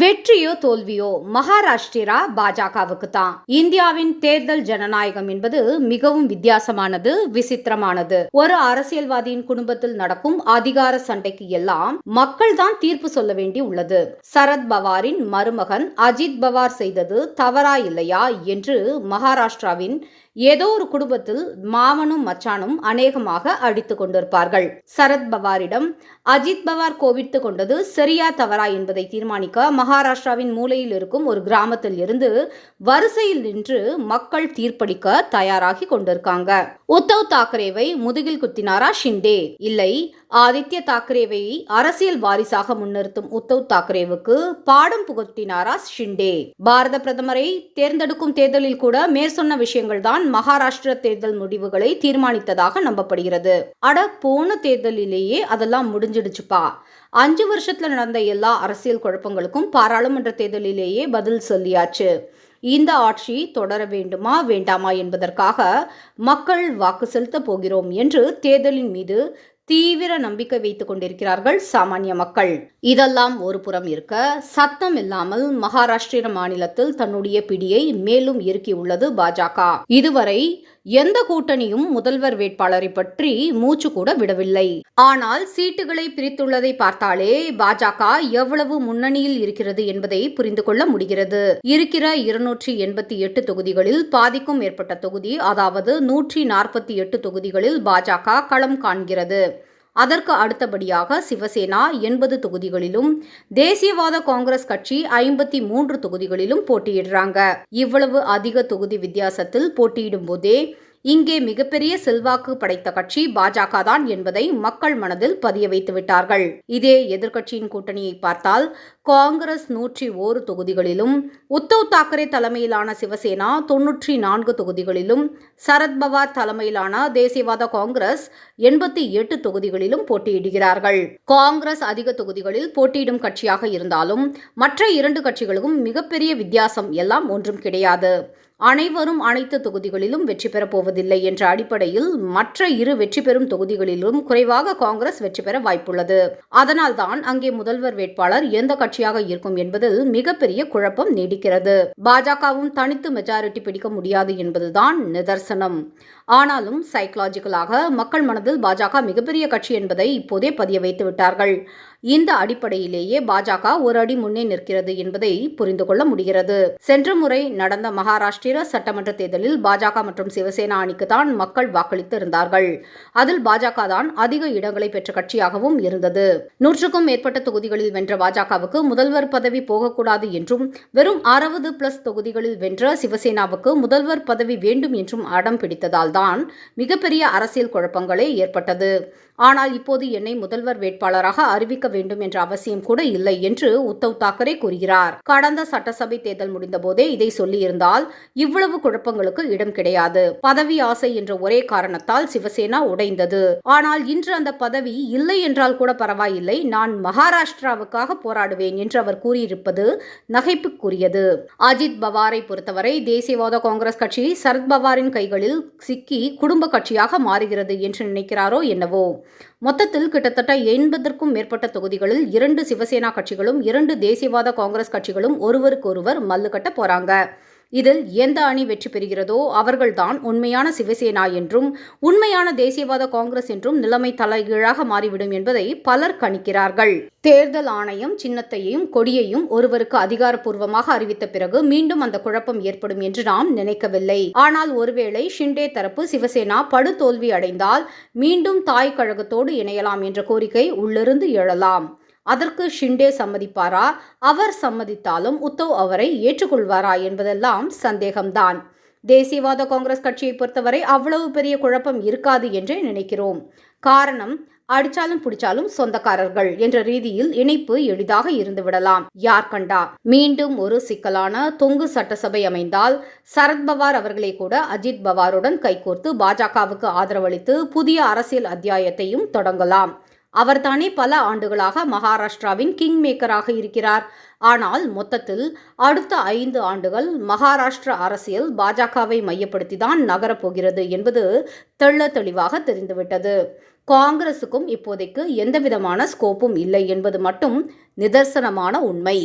வெற்றியோ தோல்வியோ மகாராஷ்டிரா பாஜகவுக்கு தான். இந்தியாவின் தேர்தல் ஜனநாயகம் என்பது மிகவும் வித்தியாசமானது விசித்திரமானது. ஒரு அரசியல்வாதியின் குடும்பத்தில் நடக்கும் அதிகார சண்டைக்கு எல்லாம் மக்கள் தான் தீர்ப்பு சொல்ல வேண்டி உள்ளது. சரத் பவாரின் மருமகன் அஜித் பவார் செய்தது தவறா இல்லையா என்று மகாராஷ்டிராவின் ஏதோ ஒரு குடும்பத்தில் மாமனும் மச்சானும் அநேகமாக அடித்துக் கொண்டிருப்பார்கள். சரத் பவாரிடம் அஜித் பவார் கோவித்து கொண்டது சரியா தவறா என்பதை தீர்மானிக்க மகாராஷ்டிராவின் மூலையில் இருக்கும் ஒரு கிராமத்தில் இருந்து வரிசையில் நின்று மக்கள் தீர்ப்பளிக்க தயாராகி கொண்டிருக்காங்க. உத்தவ் தாக்கரேவை முதுகில் குத்தினாரா ஷிண்டே? இல்லை. ஆதித்ய தாக்கரேவை அரசியல் வாரிசாக முன்னிறுத்தும் உத்தவ் தாக்கரேவுக்கு பாடம் புகட்டினாரா ஷிண்டே? பாரத பிரதமரை தேர்ந்தெடுக்கும் தேர்தலில் கூட மேற்சொன்ன விஷயங்கள் தான் மகாராஷ்டிர தேர்தல் முடிவுகளை தீர்மானித்ததாக நம்பப்படுகிறது. அட போன தேர்தலிலேயே அதெல்லாம் முடிஞ்சிடுச்சுப்பா. அஞ்சு வருஷத்துல நடந்த எல்லா அரசியல் குழப்பங்களுக்கும் பாராளுமன்ற தேர்தலிலேயே பதில் சொல்லியாச்சு. இந்த ஆட்சி தொடர வேண்டுமா வேண்டாமா என்பதற்காக மக்கள் வாக்கு செலுத்தப் போகிறோம் என்று தேர்தலின் மீது தீவிர நம்பிக்கை வைத்துக் கொண்டிருக்கிறார்கள் சாமானிய மக்கள். இதெல்லாம் ஒரு புறம் இருக்க சத்தம் இல்லாமல் மகாராஷ்டிர மாநிலத்தில் தன்னுடைய பிடியை மேலும் இறுக்கியுள்ளது பாஜக. இதுவரை எந்த கூட்டணியும் முதல்வர் வேட்பாளரை பற்றி மூச்சு கூட விடவில்லை. ஆனால் சீட்டுகளை பிரித்துள்ளதை பார்த்தாலே பாஜக எவ்வளவு முன்னணியில் இருக்கிறது என்பதை புரிந்து கொள்ள முடிகிறது. இருக்கிற இருநூற்றி எண்பத்தி எட்டு தொகுதிகளில் பாதிக்கும் மேற்பட்ட தொகுதி அதாவது நூற்றி நாற்பத்தி எட்டு தொகுதிகளில் பாஜக களம் காண்கிறது. அதற்கு அடுத்தபடியாக சிவசேனா எண்பது தொகுதிகளிலும் தேசியவாத காங்கிரஸ் கட்சி ஐம்பத்தி மூன்று தொகுதிகளிலும் போட்டியிடுறாங்க. இவ்வளவு அதிக தொகுதி வித்தியாசத்தில் போட்டியிடும் போதே இங்கே மிகப்பெரிய செல்வாக்கு படைத்த கட்சி பாஜக தான் என்பதை மக்கள் மனதில் பதிய வைத்து விட்டார்கள் இதே எதிர்க்கட்சியின் கூட்டணியை பார்த்தால் காங்கிரஸ் நூற்றி ஓரு தொகுதிகளிலும் உத்தவ் தாக்கரே தலைமையிலான சிவசேனா தொன்னூற்றி நான்கு தொகுதிகளிலும் சரத்பவார் தலைமையிலான தேசியவாத காங்கிரஸ் எண்பத்தி எட்டு தொகுதிகளிலும் போட்டியிடுகிறார்கள். காங்கிரஸ் அதிக தொகுதிகளில் போட்டியிடும் கட்சியாக இருந்தாலும் மற்ற இரண்டு கட்சிகளுக்கும் மிகப்பெரிய வித்தியாசம் எல்லாம் ஒன்றும் கிடையாது. அனைவரும் அனைத்து தொகுதிகளிலும் வெற்றி பெறப் போவதில்லை என்ற அடிப்படையில் மற்ற இரு வெற்றி பெறும் தொகுதிகளிலும் குறைவாக காங்கிரஸ் வெற்றி பெற வாய்ப்புள்ளது. அதனால்தான் அங்கே முதல்வர் வேட்பாளர் எந்த கட்சியாக இருக்கும் என்பதில் மிகப்பெரிய குழப்பம் நீடிக்கிறது. பாஜகவும் தனித்து மெஜாரிட்டி பிடிக்க முடியாது என்பதுதான் நிதர்சனம். ஆனாலும் சைக்கலாஜிக்கலாக மக்கள் மனதில் பாஜக மிகப்பெரிய கட்சி என்பதை இப்போதே பதிய வைத்து விட்டார்கள். இந்த அடிப்படையிலேயே பாஜக ஒரு அடி முன்னே நிற்கிறது என்பதை புரிந்து கொள்ள முடிகிறது. சென்ற முறை நடந்த மகாராஷ்டிர சட்டமன்ற தேர்தலில் பாஜக மற்றும் சிவசேனா அணிக்கு தான் மக்கள் வாக்களித்து இருந்தார்கள். அதில் பாஜக தான் அதிக இடங்களை பெற்ற கட்சியாகவும் இருந்தது. நூற்றுக்கும் மேற்பட்ட தொகுதிகளில் வென்ற பாஜகவுக்கு முதல்வர் பதவி போகக்கூடாது என்றும் வெறும் அறுபது பிளஸ் தொகுதிகளில் வென்ற சிவசேனாவுக்கு முதல்வர் பதவி வேண்டும் என்றும் அடம் பிடித்ததால் தான் மிகப்பெரிய அரசியல் குழப்பங்களே ஏற்பட்டது. ஆனால் இப்போது என்னை முதல்வர் வேட்பாளராக அறிவிக்க வேண்டும் என்ற அவசியம் கூட இல்லை என்று உத்தவ் தாக்கரே கூறுகிறார். கடந்த சட்டசபை தேர்தல் முடிந்தபோதே இதை சொல்லியிருந்தால் இவ்வளவு குழப்பங்களுக்கு இடம் கிடையாது. பதவி ஆசை என்ற ஒரே காரணத்தால் சிவசேனா உடைந்தது. ஆனால் இன்று அந்த பதவி இல்லை என்றால் கூட பரவாயில்லை. நான் மகாராஷ்டிராவுக்காக போராடுவேன் என்று அவர் கூறியிருப்பது நகைப்புக்குரியது. அஜித் பவாரை பொறுத்தவரை தேசியவாத காங்கிரஸ் கட்சி சரத் பவாரின் கைகளில் சிக்கி குடும்ப கட்சியாக மாறுகிறது என்று நினைக்கிறாரோ என்னவோ. மொத்தத்தில் கிட்டத்தட்ட எண்பதற்கும் மேற்பட்ட தொகுதிகளில் இரண்டு சிவசேனா கட்சிகளும் இரண்டு தேசியவாத காங்கிரஸ் கட்சிகளும் ஒருவருக்கொருவர் மல்லுக்கட்ட போறாங்க. இதில் எந்த அணி வெற்றி பெறுகிறதோ அவர்கள்தான் உண்மையான சிவசேனா என்றும் உண்மையான தேசியவாத காங்கிரஸ் என்றும் நிலைமை தலைகீழாக மாறிவிடும் என்பதை பலர் கணிக்கிறார்கள். தேர்தல் ஆணையம் சின்னத்தையும் கொடியையும் ஒருவருக்கு அதிகாரப்பூர்வமாக அறிவித்த பிறகு மீண்டும் அந்த குழப்பம் ஏற்படும் என்று நாம் நினைக்கவில்லை. ஆனால் ஒருவேளை ஷிண்டே தரப்பு சிவசேனா படு தோல்வி அடைந்தால் மீண்டும் தாய் கழகத்தோடு இணையலாம் என்ற கோரிக்கை உள்ளிருந்து எழலாம். அதற்கு ஷிண்டே சம்மதிப்பாரா? அவர் சம்மதித்தாலும் உத்தவ் அவரை ஏற்றுக்கொள்வாரா என்பதெல்லாம் சந்தேகம்தான். தேசியவாத காங்கிரஸ் கட்சியை பொறுத்தவரை அவ்வளவு பெரிய குழப்பம் இருக்காது என்றே நினைக்கிறோம். காரணம் அடிச்சாலும் பிடிச்சாலும் சொந்தக்காரர்கள் என்ற ரீதியில் இணைப்பு எளிதாக இருந்துவிடலாம். யார் கண்டா? மீண்டும் ஒரு சிக்கலான தொங்கு சட்டசபை அமைந்தால் சரத்பவார் அவர்களை கூட அஜித் பவாருடன் கைகோர்த்து பாஜகவுக்கு ஆதரவளித்து புதிய அரசியல் அத்தியாயத்தையும் தொடங்கலாம். அவர்தானே பல ஆண்டுகளாக மகாராஷ்டிராவின் கிங் மேக்கராக இருக்கிறார். ஆனால் மொத்தத்தில் அடுத்த ஐந்து ஆண்டுகள் மகாராஷ்டிர அரசியல் பாஜகவை மையப்படுத்திதான் நகரப்போகிறது என்பது தெள்ள தெளிவாக தெரிந்துவிட்டது. காங்கிரசுக்கும் இப்போதைக்கு எந்தவிதமான ஸ்கோப்பும் இல்லை என்பது மட்டும் நிதர்சனமான உண்மை.